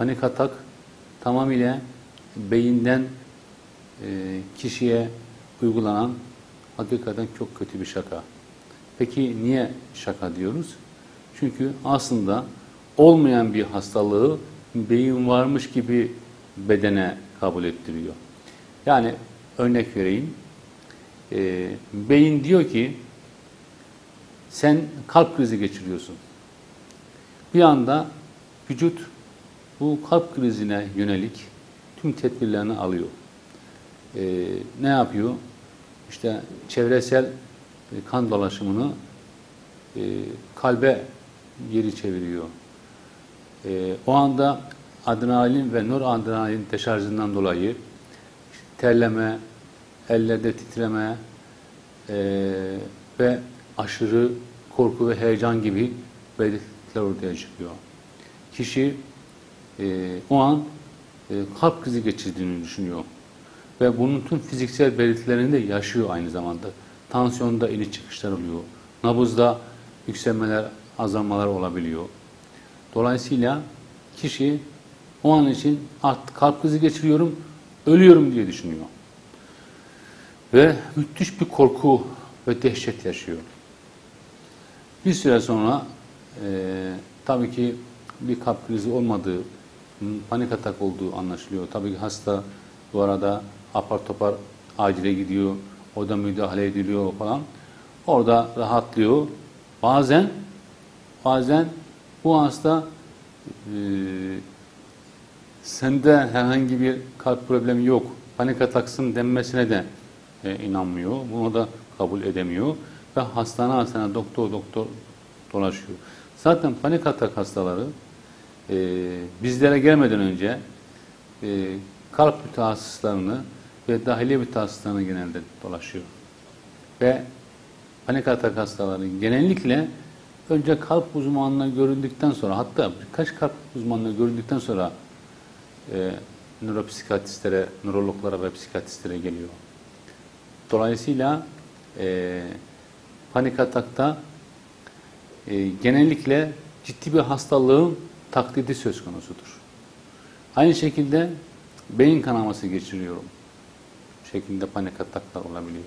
panik atak tamamıyla beyinden e, kişiye uygulanan hakikaten çok kötü bir şaka. Peki niye şaka diyoruz? Çünkü aslında olmayan bir hastalığı beyin varmış gibi bedene kabul ettiriyor. Yani örnek vereyim. E, beyin diyor ki sen kalp krizi geçiriyorsun. Bir anda vücut bu kalp krizine yönelik tüm tedbirlerini alıyor. E, ne yapıyor? İşte çevresel e, kan dolaşımını e, kalbe geri çeviriyor. E, o anda adrenalin ve noradrenalin deşarjından dolayı terleme, ellerde titreme e, ve aşırı korku ve heyecan gibi belirtiler ortaya çıkıyor. Kişi e, o an e, kalp krizi geçirdiğini düşünüyor. Ve bunun tüm fiziksel belirtilerini de yaşıyor aynı zamanda. Tansiyonda iniş çıkışlar oluyor. Nabızda yükselmeler, azalmalar olabiliyor. Dolayısıyla kişi o an için artık kalp krizi geçiriyorum, ölüyorum diye düşünüyor. Ve müthiş bir korku ve dehşet yaşıyor. Bir süre sonra e, tabii ki bir kalp krizi olmadığı, panik atak olduğu anlaşılıyor. Tabii ki hasta bu arada apar topar acile gidiyor, orada müdahale ediliyor falan. Orada rahatlıyor. Bazen bazen bu hasta e, sende herhangi bir kalp problemi yok, panik ataksın denmesine de e, inanmıyor. Bunu da kabul edemiyor. Ve hastane hastane doktor doktor dolaşıyor. Zaten panik atak hastaları e, bizlere gelmeden önce e, kalp mütehassıslarını ve dahiliye mütehassıslarını genelde dolaşıyor. Ve panik atak hastaları genellikle önce kalp uzmanına göründükten sonra hatta birkaç kalp uzmanına göründükten sonra e, nöropsikatristlere, nörologlara ve psikatristlere geliyor. Dolayısıyla e, panik atakta e, genellikle ciddi bir hastalığın taklidi söz konusudur. Aynı şekilde beyin kanaması geçiriyorum şeklinde panik ataklar olabiliyor.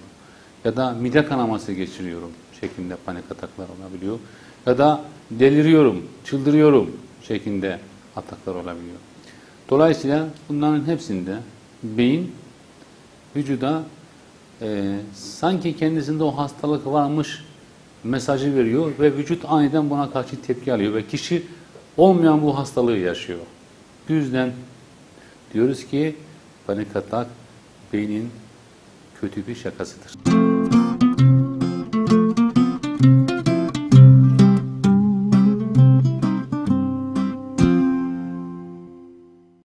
Ya da mide kanaması geçiriyorum şeklinde panik ataklar olabiliyor. Ya da deliriyorum, çıldırıyorum şeklinde ataklar olabiliyor. Dolayısıyla bunların hepsinde beyin vücuda e, sanki kendisinde o hastalık varmış mesajı veriyor ve vücut aniden buna karşı tepki alıyor ve kişi olmayan bu hastalığı yaşıyor. Bu yüzden diyoruz ki panik atak beynin kötü bir şakasıdır.